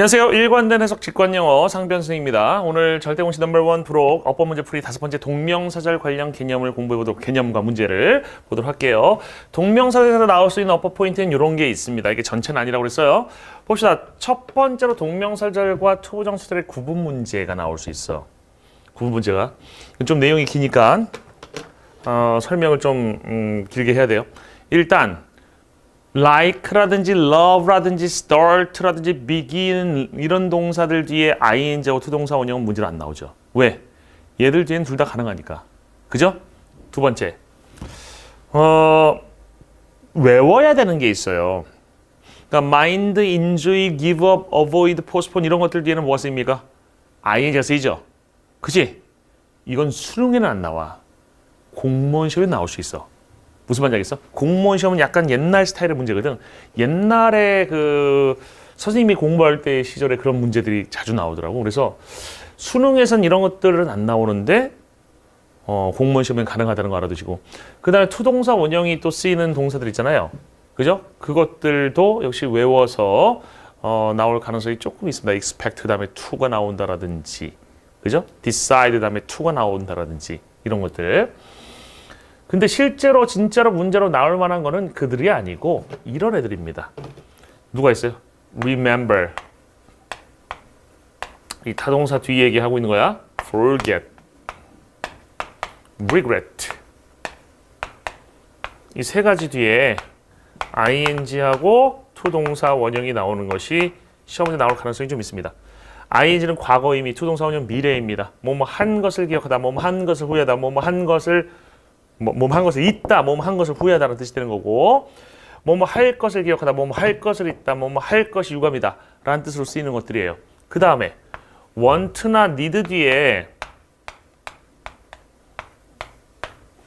안녕하세요. 일관된 해석 직관영어 상변승입니다. 오늘 절대공식 넘버원 부록 어법 문제 풀이 다섯 번째 동명사절 관련 개념을 공부해 보도록 개념과 문제를 보도록 할게요. 동명사절에서 나올 수 있는 어법 포인트는 이런 게 있습니다. 이게 전체는 아니라고 그랬어요. 봅시다. 첫 번째로 동명사절과 투부정사절의 구분 문제가 나올 수 있어. 구분 문제가 좀 내용이 기니까 어, 설명을 좀 음, 길게 해야 돼요. 일단 like라든지 love라든지 start라든지 begin 이런 동사들 뒤에 ing하고 투동사 원형은 문제로 안 나오죠. 왜? 얘들 뒤에는 둘다 가능하니까. 그죠? 두 번째. 어, 외워야 되는 게 있어요. 그러니까 mind, enjoy, give up, avoid, postpone 이런 것들 뒤에는 뭐가 쓰입니까? ing가 쓰이죠. 그지? 이건 수능에는 안 나와. 공무원 시험에 나올 수 있어. 무슨 말인지 알겠어? 공무원 시험은 약간 옛날 스타일의 문제거든. 옛날에 그 선생님이 공부할 때 시절에 그런 문제들이 자주 나오더라고. 그래서 수능에선 이런 것들은 안 나오는데 어, 공무원 시험엔 가능하다는 거 알아두시고 그다음에 투동사 원형이 또 쓰이는 동사들 있잖아요. 그죠? 그것들도 역시 외워서 어, 나올 가능성이 조금 있습니다. expect 다음에 to가 나온다라든지 그죠? decide 다음에 to가 나온다라든지 이런 것들. 근데 실제로 진짜로 문제로 나올 만한 거는 그들이 아니고 이런 애들입니다. 누가 있어요? remember. 이 타동사 뒤에 얘기하고 있는 거야. forget. regret. 이 세 가지 뒤에 ing하고 투동사 원형이 나오는 것이 시험 문제 나올 가능성이 좀 있습니다. ing는 과거 의미, 투동사 원형 미래입니다. 뭐뭐 한 것을 기억하다, 뭐뭐 한 것을 후회하다, 뭐뭐 한 것을 뭐뭐 한 것을 있다, 뭐뭐 한 것을 후회하다는 뜻이 되는 거고, 뭐뭐 할 것을 기억하다, 뭐뭐 할 것을 있다, 뭐뭐 할 것이 유감이다 라는 뜻으로 쓰이는 것들이에요. 그 다음에 want나 need 뒤에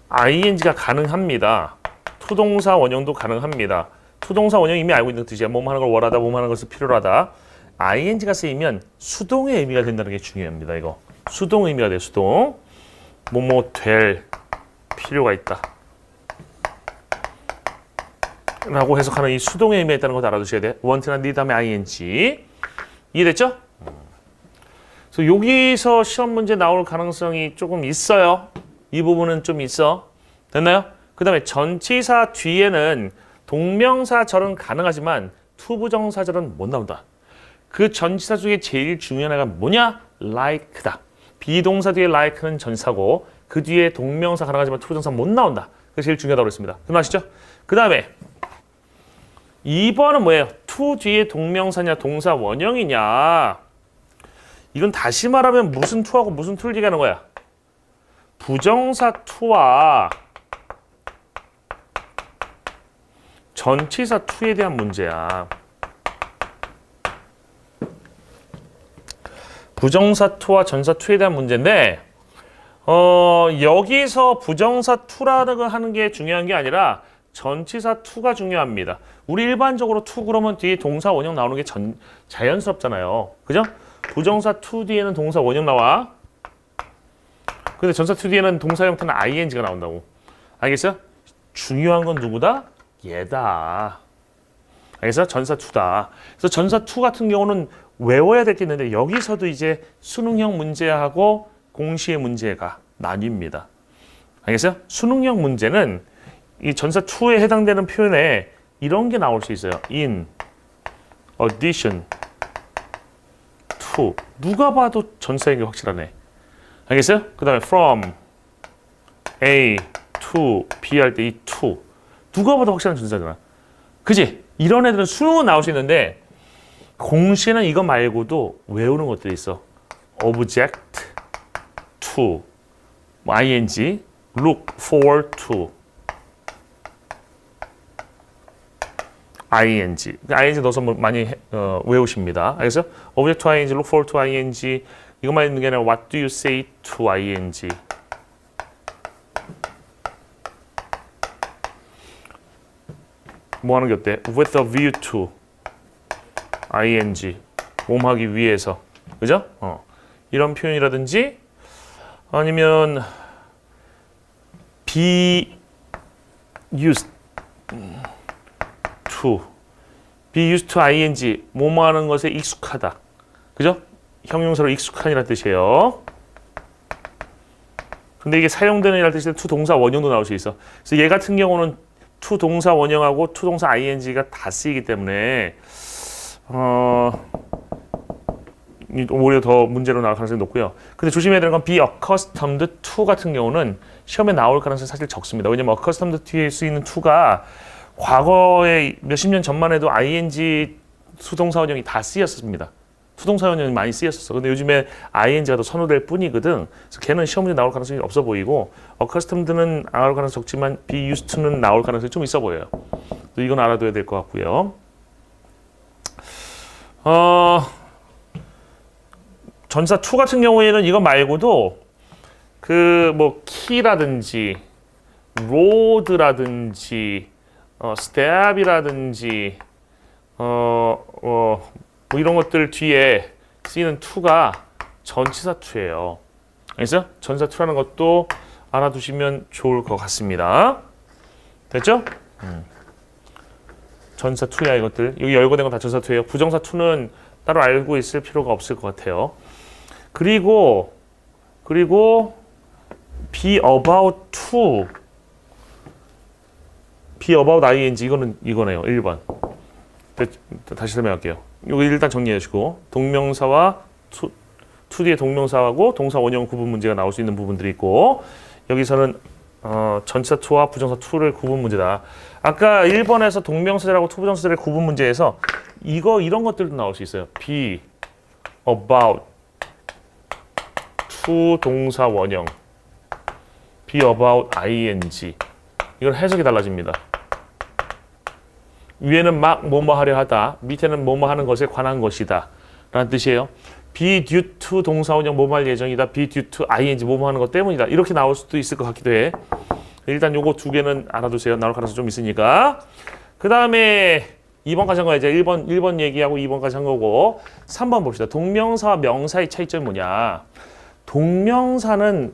ing가 가능합니다. 투동사 원형도 가능합니다. 투동사 원형 이미 알고 있는 뜻이야. 뭐뭐 하는 걸 원하다, 뭐뭐 하는 것을 필요로 하다. ing가 쓰이면 수동의 의미가 된다는 게 중요합니다. 이거 수동 의미가 돼. 수동. 뭐뭐 될 필요가 있다. 라고 해석하는 이 수동의 의미가 있다는 것도 알아두셔야 돼. want나 need 다음에 ing. 이해됐죠? 그래서 여기서 시험 문제 나올 가능성이 조금 있어요. 이 부분은 좀 있어. 됐나요? 그 다음에 전치사 뒤에는 동명사절은 가능하지만 투부정사절은 못 나온다. 그 전치사 중에 제일 중요한 애가 뭐냐? like다. 비동사 뒤에 like는 전사고 그 뒤에 동명사 가능하지만 투부정사 못 나온다. 그게 제일 중요하다고 그랬습니다. 무슨 아시죠? 그 다음에 2번은 뭐예요? to 뒤에 동명사냐 동사 원형이냐 이건 다시 말하면 무슨 to하고 무슨 to를 얘기하는 거야? 부정사 to와 전치사 to에 대한 문제야. 부정사 to와 전사 to에 대한 문제인데 어, 여기서 부정사 to라고 하는 게 중요한 게 아니라 전치사 to가 중요합니다. 우리 일반적으로 to 그러면 뒤에 동사 원형 나오는 게 전, 자연스럽잖아요. 그죠? 부정사 to 뒤에는 동사 원형 나와. 근데 전사 to 뒤에는 동사 형태는 ing가 나온다고. 알겠어요? 중요한 건 누구다? 얘다. 알겠어? 전사 to다. 그래서 전사 to 같은 경우는 외워야 될 게 있는데 여기서도 이제 수능형 문제하고 공시의 문제가 나뉩니다. 알겠어요? 수능형 문제는 이 전사 to에 해당되는 표현에 이런 게 나올 수 있어요. in, addition, to. 누가 봐도 전사인 게 확실하네. 알겠어요? 그 다음에 from, A, to, B 할 때 이 to. 누가 봐도 확실한 전사잖아. 그지? 이런 애들은 수능은 나올 수 있는데 공시에는 이거 말고도 외우는 것들이 있어. object, to, ing, look forward to, ing. ing 넣어서 뭐 많이 해- 어, 외우십니다. 알겠어요? object to ing, look forward to ing. 이것만 있는 게 아니라 what do you say to ing. 뭐 하는 게 어때? with a view to ing. 몸하기 위해서. 그죠? 어. 이런 표현이라든지 아니면 be used to be used to ing 뭐뭐 하는 것에 익숙하다 그죠? 형용사로 익숙한이라는 뜻이에요. 근데 이게 사용되는 이라는 뜻이 투 동사 원형도 나올 수 있어. 그래서 얘 같은 경우는 투 동사 원형하고 투 동사 ing가 다 쓰이기 때문에 어 이- 오히려 더 문제로 나올 가능성이 높고요. 근데 조심해야 되는 건 be accustomed to 같은 경우는 시험에 나올 가능성이 사실 적습니다. 왜냐면 accustomed to에 쓰이는 to가 과거에 몇십 년 전만 해도 ing 수동사 원형이 다 쓰였습니다. 수동사 원형이 많이 쓰였었어. 근데 요즘에 ing가 더 선호될 뿐이거든. 그래서 걔는 시험 문제 나올 가능성이 없어 보이고 accustomed는 나올 가능성이 적지만 be used to는 나올 가능성이 좀 있어 보여요. 또 이건 알아둬야 될 것 같고요. 어, 전사 2 같은 경우에는 이거 말고도 그 뭐 키라든지 로드라든지 어, 스텝이라든지 어, 어, 뭐 이런 것들 뒤에 쓰이는 투가 전치사 투예요. 그래서 전사 투라는 것도 알아두시면 좋을 것 같습니다. 됐죠? 음. 전사 투야 이것들. 여기 열거된 건 다 전사 투예요. 부정사 투는 따로 알고 있을 필요가 없을 것 같아요. 그리고 그리고 be about to be about ing 이거는 이거네요. 1번. 다시 설명할게요. 이거 일단 정리해 주시고 동명사와 투, 투 뒤에 동명사하고 동사 원형 구분 문제가 나올 수 있는 부분들이 있고 여기서는 어, 전치사 투와 부정사 투를 구분 문제다. 아까 1번에서 동명사절하고 투부정사절의 구분 문제에서 이거 이런 것들도 나올 수 있어요. be about 투 동사 원형 be about ing 이건 해석이 달라집니다. 위에는 막 뭐뭐 하려 하다, 밑에는 뭐뭐 하는 것에 관한 것이다. 라는 뜻이에요. be due to 동사 원형 뭐뭐 할 예정이다. be due to ing 뭐뭐 하는 것 때문이다. 이렇게 나올 수도 있을 것 같기도 해. 일단 요거 두 개는 알아두세요. 나올 가능성 좀 있으니까. 그 다음에 2번까지 한 거야. 이제 1번, 1번 얘기하고 2번까지 한 거고. 3번 봅시다. 동명사와 명사의 차이점이 뭐냐. 동명사는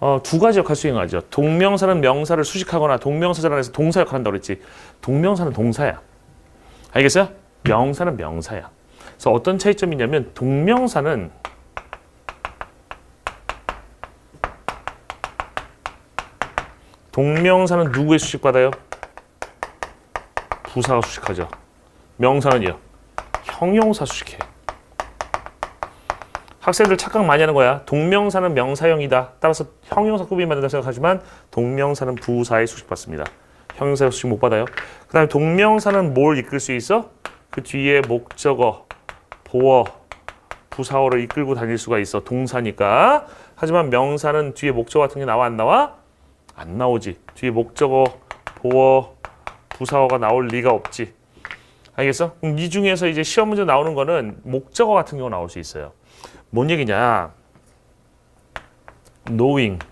어, 두 가지 역할 수행하죠. 동명사는 명사를 수식하거나 동명사절 안에서 동사 역할을 한다고 그랬지. 동명사는 동사야. 알겠어요? 명사는 명사야. 그래서 어떤 차이점이 있냐면 동명사는 동명사는 누구의 수식받아요? 부사가 수식하죠. 명사는요? 형용사 수식해. 학생들 착각 많이 하는 거야. 동명사는 명사형이다. 따라서 형용사 꾸미면 된다고 생각하지만 동명사는 부사의 수식 받습니다. 형용사의 수식 못 받아요. 그 다음에 동명사는 뭘 이끌 수 있어? 그 뒤에 목적어, 보어, 부사어를 이끌고 다닐 수가 있어. 동사니까. 하지만 명사는 뒤에 목적어 같은 게 나와 안 나와? 안 나오지. 뒤에 목적어, 보어, 부사어가 나올 리가 없지. 알겠어? 그럼 이 중에서 이제 시험 문제 나오는 거는 목적어 같은 경우 나올 수 있어요. 뭔 얘기냐? knowing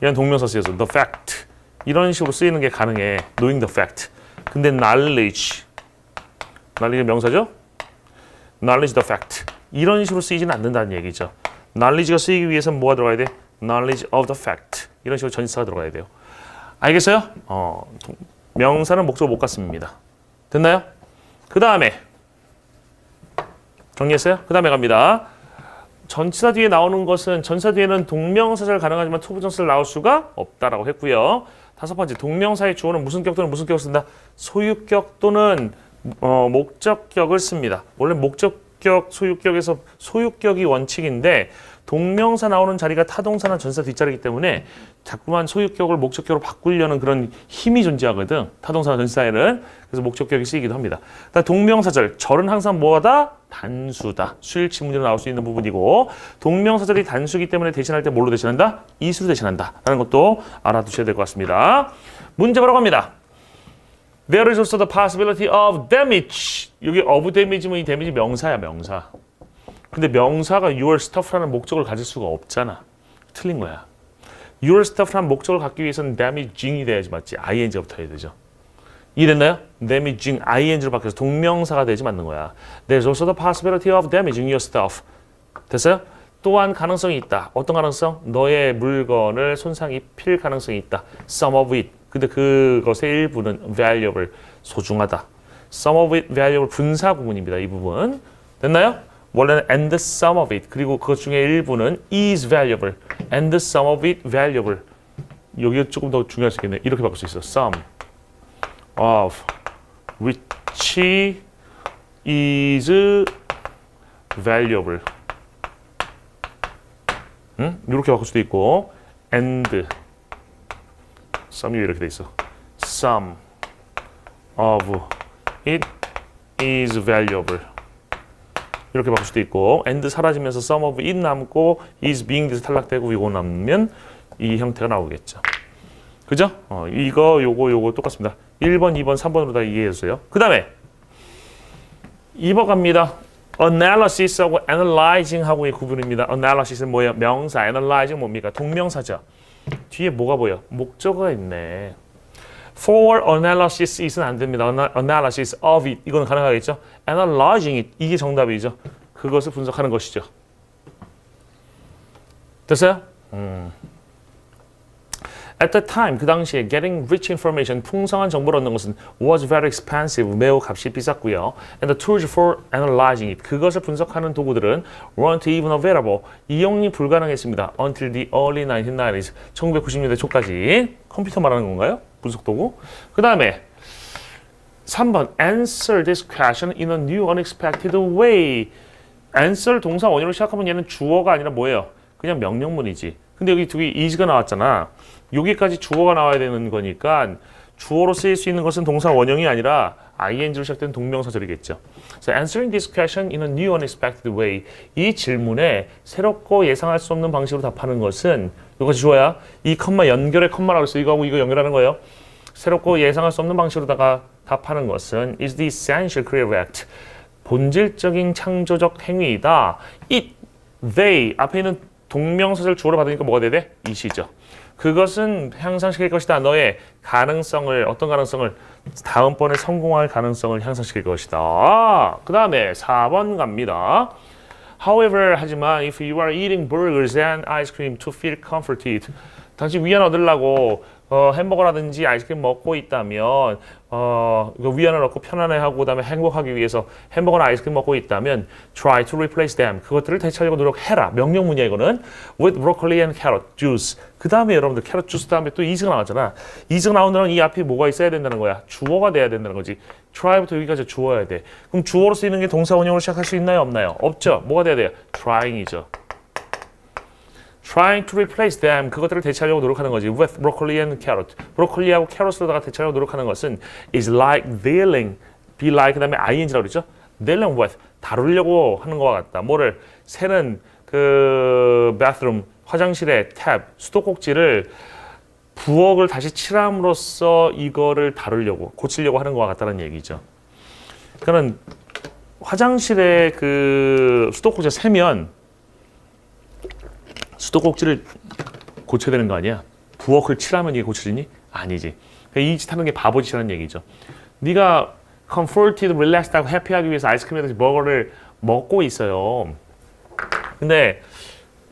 이런 동명사 쓰여서 the fact 이런 식으로 쓰이는 게 가능해. knowing the fact. 근데 knowledge knowledge 명사죠? knowledge the fact 이런 식으로 쓰이지는 않는다는 얘기죠. knowledge가 쓰이기 위해서는 뭐가 들어가야 돼? knowledge of the fact 이런 식으로 전치사가 들어가야 돼요. 알겠어요? 어, 동- 명사는 목적어 못 갖습니다. 됐나요? 그 다음에 정리했어요? 그 다음에 갑니다. 전치사 뒤에 나오는 것은 전사 뒤에는 동명사절 가능하지만 투부정사를 나올 수가 없다라고 했고요. 다섯 번째 동명사의 주어는 무슨 격 또는 무슨 격을 쓴다. 소유격 또는 어, 목적격을 씁니다. 원래 목적격, 소유격에서 소유격이 원칙인데 동명사 나오는 자리가 타동사나 전사 뒷자리이기 때문에 자꾸만 소유격을 목적격으로 바꾸려는 그런 힘이 존재하거든. 타동사나 전사에는 그래서 목적격이 쓰이기도 합니다. 동명사절 절은 항상 뭐하다 단수다. 수일치 문제로 나올 수 있는 부분이고 동명사절이 단수기 때문에 대신할 때 뭘로 대신한다? 이수로 대신한다 라는 것도 알아두셔야 될 것 같습니다. 문제 바로 갑니다. There is also the possibility of damage. 여기 of damage면 이 damage 명사야 명사. 근데 명사가 your stuff라는 목적을 가질 수가 없잖아. 틀린 거야. Your stuff라는 목적을 갖기 위해서는 damaging이 돼야지 맞지. ing가 붙어야 되죠. 이해됐나요? damaging ing로 바뀌어서 동명사가 되지 맞는 거야. There's also the possibility of damaging your stuff. 됐어요? 또한 가능성이 있다. 어떤 가능성? 너의 물건을 손상 입힐 가능성이 있다. Some of it. 근데 그것의 일부는 valuable, 소중하다. Some of it valuable 분사 구문입니다. 이 부분. 됐나요? 원래는 and the sum of it 그리고 그것 중에 일부는 is valuable and the sum of it valuable 여기가 조금 더 중요할 수 있겠네 이렇게 바꿀 수 있어 sum of which is valuable 응? 이렇게 바꿀 수도 있고 and sum이 이렇게 돼 있어 sum of it is valuable 이렇게 바꿀 수도 있고 and 사라지면서 sum of it 남고 is being 돼서 탈락되고 이거 남으면 이 형태가 나오겠죠. 그죠? 어, 이거 요거 요거 똑같습니다. 1번, 2번, 3번으로 다 이해해 주세요. 그 다음에 2번 갑니다. analysis하고 analyzing 하고의 구분입니다. analysis는 뭐예요? 명사, analyzing 뭡니까? 동명사죠. 뒤에 뭐가 보여? 목적어가 있네. For analysis is는 안 됩니다. Ana- analysis of it 이건 가능하겠죠. analyzing it 이게 정답이죠. 그것을 분석하는 것이죠. 됐어요? 음. At the time 그 당시에 getting rich information 풍성한 정보를 얻는 것은 was very expensive 매우 값이 비쌌고요. And the tools for analyzing it 그것을 분석하는 도구들은 weren't even available 이용이 불가능했습니다. Until the early 1990s 1990년대 초까지 컴퓨터 말하는 건가요? 분석 도구. 그 다음에 3번 answer this question in a new unexpected way. answer 동사 원형으로 시작하면 얘는 주어가 아니라 뭐예요? 그냥 명령문이지. 근데 여기 두개 is가 나왔잖아. 여기까지 주어가 나와야 되는 거니까 주어로 쓰일 수 있는 것은 동사 원형이 아니라 ing로 시작된 동명사절이겠죠. So answering this question in a new unexpected way. 이 질문에 새롭고 예상할 수 없는 방식으로 답하는 것은 이것이 주어야. 이 컴마 연결의 컴마라고 해서 이거하고 이거 연결하는 거예요. 새롭고 예상할 수 없는 방식으로다가 답하는 것은 is the essential creative act. 본질적인 창조적 행위이다. it, they 앞에 있는 동명사절 주어로 받으니까 뭐가 돼야 돼? it이죠. 그것은 향상시킬 것이다. 너의 가능성을 어떤 가능성을 다음번에 성공할 가능성을 향상시킬 것이다. 그 다음에 4번 갑니다. However, 하지만 if you are eating burgers and ice cream to feel comforted, 당신 위안 얻으려고 어, 햄버거라든지 아이스크림 먹고 있다면 어, 그 위안을 얻고 편안해하고 그다음에 행복하기 위해서 햄버거나 아이스크림 먹고 있다면 try to replace them. 그것들을 대체하려고 노력해라. 명령문이야 이거는. With broccoli and carrot juice. 그 다음에 여러분들 캐럿 주스 다음에 또 이즈가 나왔잖아. 이즈가 나오는 이 앞에 뭐가 있어야 된다는 거야? 주어가 돼야 된다는 거지. try부터 여기까지 주어야 돼. 그럼 주어로 쓰이는 게 동사 원형으로 시작할 수 있나요? 없나요? 없죠. 뭐가 돼야 돼요? trying이죠 trying to replace them 그것들을 대체하려고 노력하는 거지. With broccoli and carrot. 브로콜리하고 캐럿으로다가 대체하려고 노력하는 것은 is like dealing be like 그다음에 ing라고 그랬죠? dealing with 다루려고 하는 것과 같다. 뭐를? 새는 그 bathroom 화장실의 탭 수도꼭지를 부엌을 다시 칠함으로써 이거를 다루려고 고치려고 하는 것과 같다는 얘기죠. 그러니까는 화장실에 그 수도꼭지가 새면 수도꼭지를 고쳐야 되는 거 아니야? 부엌을 칠하면 이게 고쳐지니? 아니지. 그러니까 이짓 하는 게 바보짓이라는 얘기죠. 네가 comforted, relaxed하고 해피하기 위해서 아이스크림이라든지 버거를 먹고 있어요. 근데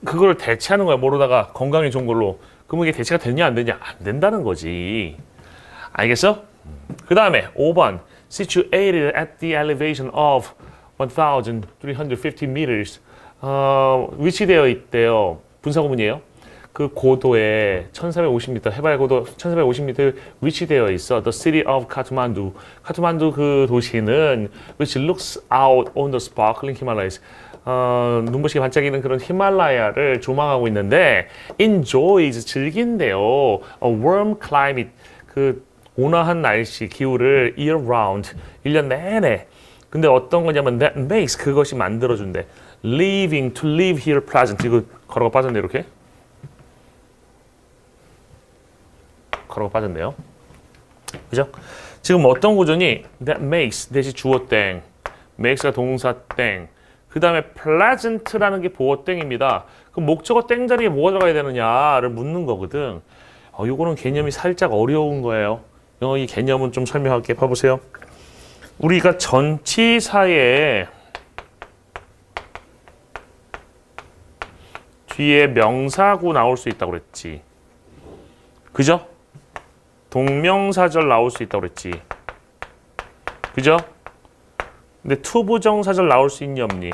그걸 대체하는 거야 모르다가 건강에 좋은 걸로. 그러면 이게 대체가 되냐 안 되냐? 안 된다는 거지. 알겠어? 그 다음에 5번 situated at the elevation of 1,350 meters 어, 위치되어 있대요. 분사구문이에요. 그 고도에 1450m 해발 고도 1450m 위치되어 있어. The city of Kathmandu. 카트만두 그 도시는 which looks out on the sparkling Himalayas. 어, 눈부시게 반짝이는 그런 히말라야를 조망하고 있는데 enjoys 즐긴대요. A warm climate. 그 온화한 날씨, 기후를 year round. 1년 내내. 근데 어떤 거냐면 that makes 그것이 만들어준대. Living to live here pleasant. 이거 걸어가 빠졌네 이렇게. 걸어가 빠졌네요. 그죠? 지금 어떤 구조니 that makes 대시 주어 땡, makes가 동사 땡. 그 다음에 pleasant라는 게 보어 땡입니다. 그 목적어 땡 자리에 뭐가 들어가야 되느냐를 묻는 거거든. 어, 요거는 개념이 살짝 어려운 거예요. 어, 이 개념은 좀 설명할게. 봐보세요. 우리가 전치사에 뒤에 명사구 나올 수 있다고 그랬지. 그죠? 동명사절 나올 수 있다고 그랬지. 그죠? 근데 투부정사절 나올 수 있니 없니?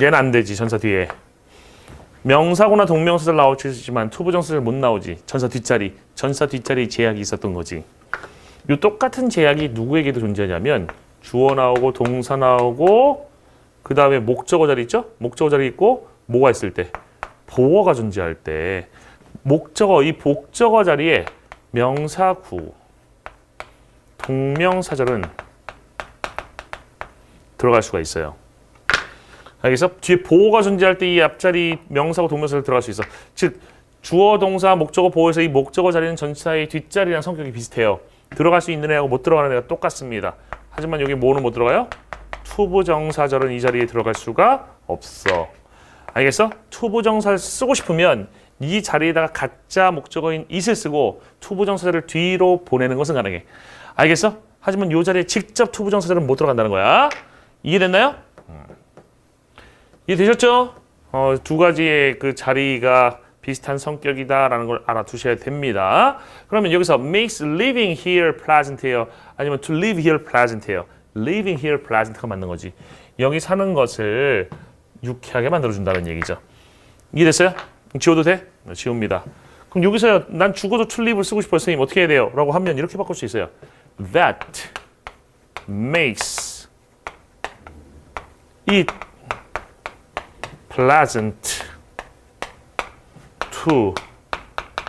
얘는 안 되지 전사 뒤에. 명사구나 동명사절 있지만 투부정사절 못 나오지. 전사 뒷자리, 전사 뒷자리 제약이 있었던 거지. 이 똑같은 제약이 누구에게도 존재하냐면 주어 나오고 동사 나오고 그 다음에 목적어 자리 있죠? 목적어 자리 있고 뭐가 있을 때 보어가 존재할 때 목적어 이 복적어 자리에 명사구 동명사절은 들어갈 수가 있어요. 알겠어? 뒤에 보어가 존재할 때 이 앞자리 명사구 동명사절 들어갈 수 있어. 즉 주어 동사 목적어 보어에서 이 목적어 자리는 전치사의 뒷자리랑 성격이 비슷해요. 들어갈 수 있는 애하고 못 들어가는 애가 똑같습니다. 하지만 여기 뭐는 못 들어가요? 투부정사절은 이 자리에 들어갈 수가 없어. 알겠어? 투부정사를 쓰고 싶으면 이 자리에다가 가짜 목적어인 it을 쓰고 투부정사절을 뒤로 보내는 것은 가능해. 알겠어? 하지만 이 자리에 직접 투부정사절은 못 들어간다는 거야. 이해됐나요? 음. 이해되셨죠? 어, 두 가지의 그 자리가 비슷한 성격이다라는 걸 알아두셔야 됩니다. 그러면 여기서 makes living here pleasant해요. 아니면 to live here pleasant해요. Living here pleasant가 맞는 거지. 여기 사는 것을 유쾌하게 만들어준다는 얘기죠. 이해됐어요? 지워도 돼? 네, 지웁니다. 그럼 여기서 난 죽어도 live를 쓰고 싶어요. 선생님 어떻게 해야 돼요? 라고 하면 이렇게 바꿀 수 있어요. That makes it pleasant to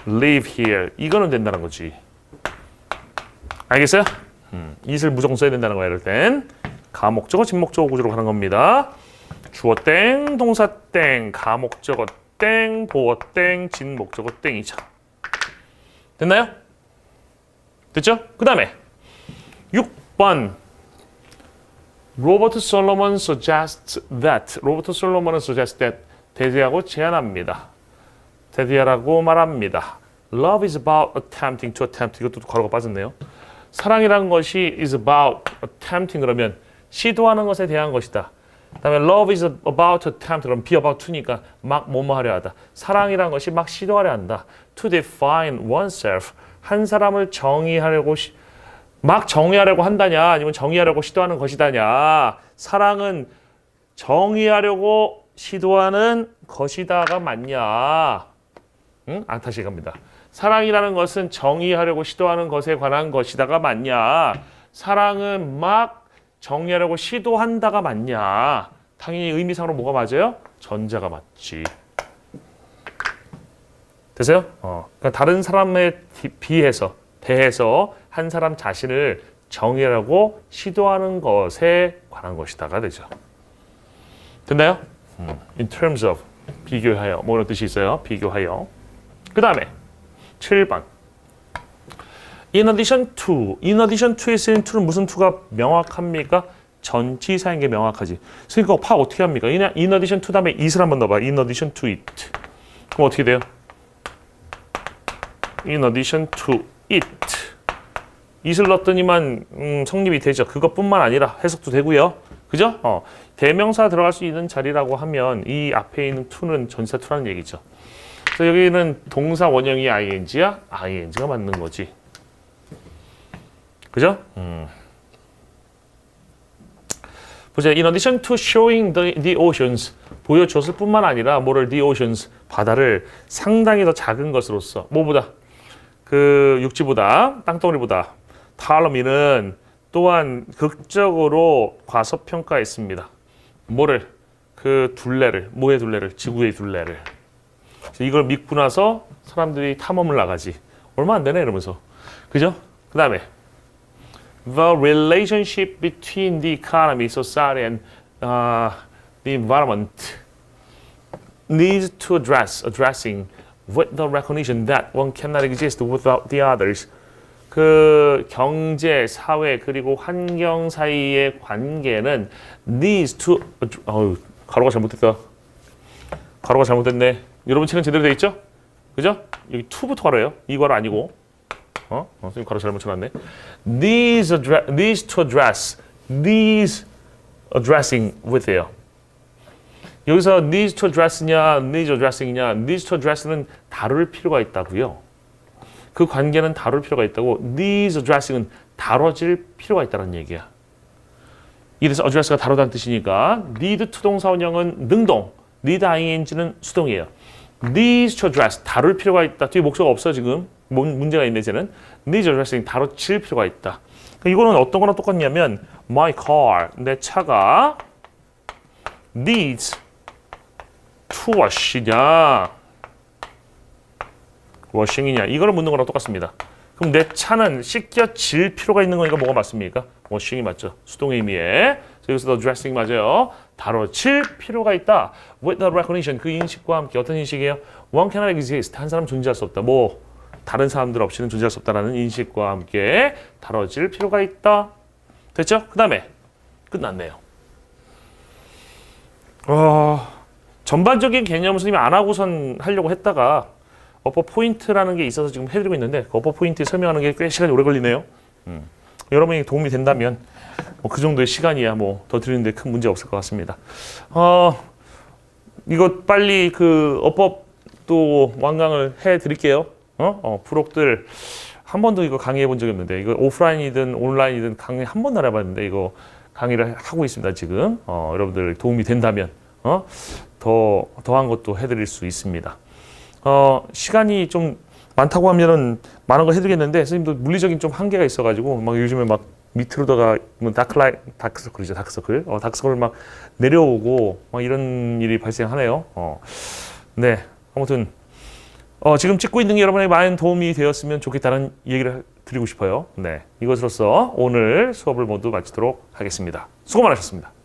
live here. 이거는 된다는 거지. 알겠어요? 음, it을 무조건 써야 된다는 거야. 이럴 땐 가목적어, 진목적어 구조로 가는 겁니다. 주어 땡, 동사 땡, 가목적어 땡, 보어 땡, 진목적어 땡이죠. 됐나요? 됐죠? 그 다음에 6번 로버트 솔로몬 suggests that 로버트 솔로몬은 suggests that 대대하고 제안합니다. 대대하라고 말합니다. Love is about attempting to attempt. 이것도 괄호가 빠졌네요. 사랑이란 것이 is about attempting 그러면 시도하는 것에 대한 것이다. 그다음에 love is about attempt 그럼 be about to니까 막 뭐뭐 하려 하다. 사랑이란 것이 막 시도하려 한다. To define oneself 한 사람을 정의하려고 시, 막 정의하려고 한다냐 아니면 정의하려고 시도하는 것이다냐. 사랑은 정의하려고 시도하는 것이다가 맞냐? 응? 아 다시 갑니다. 사랑이라는 것은 정의하려고 시도하는 것에 관한 것이다가 맞냐? 사랑은 막 정의하려고 시도한다가 맞냐? 당연히 의미상으로 뭐가 맞아요? 전자가 맞지. 되세요? 어. 그러니까 다른 사람에 비- 비해서 대해서 한 사람 자신을 정의하려고 시도하는 것에 관한 것이다가 되죠. 됐나요? 음. In terms of 비교하여 뭐 이런 뜻이 있어요. 비교하여. 그 다음에 7번. In addition to, in addition to에 쓰인 to는 무슨 to가 명확합니까? 전치사인 게 명확하지. 그러니까 파악 어떻게 합니까? in, in addition to 다음에 it을 한번 넣어봐. In addition to it. 그럼 어떻게 돼요? In addition to it. it을 넣었더니만 음, 성립이 되죠. 그것뿐만 아니라 해석도 되고요. 그죠? 어, 대명사 들어갈 수 있는 자리라고 하면 이 앞에 있는 to는 전사 to라는 얘기죠. 그래서 여기는 동사 원형이 ing야, ing가 맞는 거지. 그죠? 음. 보자. In addition to showing the, the oceans, 보여줬을 뿐만 아니라 뭐를 the oceans, 바다를 상당히 더 작은 것으로서 뭐보다 그 육지보다 땅덩어리보다 탈러미는 또한 극적으로 과소평가했습니다. 뭐를 그 둘레를 뭐의 둘레를 지구의 둘레를 이걸 믿고 나서 사람들이 탐험을 나가지 얼마 안 되네 이러면서 그죠? 그 다음에 the relationship between the economy, society, and uh, the environment needs to address addressing with the recognition that one cannot exist without the others. 그 경제, 사회 그리고 환경 사이의 관계는 needs to 어우, 가로가 잘못됐다. 가로가 잘못됐네. 여러분 책은 제대로 돼 있죠? 그죠? 여기 to부터 가로예요. 이 가로 아니고. 어? 어, 선생님 가로 잘못 쳐놨네. These, address, these to address, these addressing with예요. 여기서 needs to address냐, needs addressing이냐, needs to address는 다룰 필요가 있다고요. 그 관계는 다룰 필요가 있다고 needs addressing은 다뤄질 필요가 있다는 얘기야. 이래서 address가 다루다는 뜻이니까 need to 동사 원형은 능동, need ing는 수동이에요. Needs to address 다룰 필요가 있다. 뒤에 목소가 없어 지금. 뭔 문제가 있네 쟤는. needs addressing 다뤄질 필요가 있다. 그러니까 이거는 어떤 거랑 똑같냐면 my car 내 차가 needs to wash이냐 washing이냐 이거를 묻는 거랑 똑같습니다. 그럼 내 차는 씻겨질 필요가 있는 거니까 뭐가 맞습니까? washing이 맞죠. 수동의 의미에. 여기서 dressing 맞아요. 다뤄질 필요가 있다. With the recognition 그 인식과 함께 어떤 인식이에요? One cannot exist 한 사람 존재할 수 없다. 뭐 다른 사람들 없이는 존재할 수 없다라는 인식과 함께 다뤄질 필요가 있다. 됐죠? 그 다음에 끝났네요. 어, 전반적인 개념을 선생님이 안 하고선 하려고 했다가 어퍼 포인트라는 게 있어서 지금 해드리고 있는데 그 어퍼 포인트 설명하는 게 꽤 시간이 오래 걸리네요. 음. 여러분이 도움이 된다면 뭐 그 정도의 시간이야 뭐 더 드리는데 큰 문제 없을 것 같습니다. 어, 이거 빨리 그 어법도 완강을 해 드릴게요. 어, 어 프록들 한 번도 이거 강의해 본 적이 없는데 이거 오프라인이든 온라인이든 강의 한 번도 안 해봤는데 이거 강의를 하고 있습니다 지금. 어, 여러분들 도움이 된다면 어, 더 더한 것도 해드릴 수 있습니다. 어, 시간이 좀 많다고 하면은 많은 걸 해드리겠는데 선생님도 물리적인 좀 한계가 있어가지고 막 요즘에 막 밑으로다가 뭐 다크라이 다크서클이죠 다크서클 어, 다크서클 막 내려오고 막 이런 일이 발생하네요. 어, 네 아무튼 어, 지금 찍고 있는 게 여러분에게 많은 도움이 되었으면 좋겠다는 얘기를 드리고 싶어요. 네 이것으로서 오늘 수업을 모두 마치도록 하겠습니다. 수고 많으셨습니다.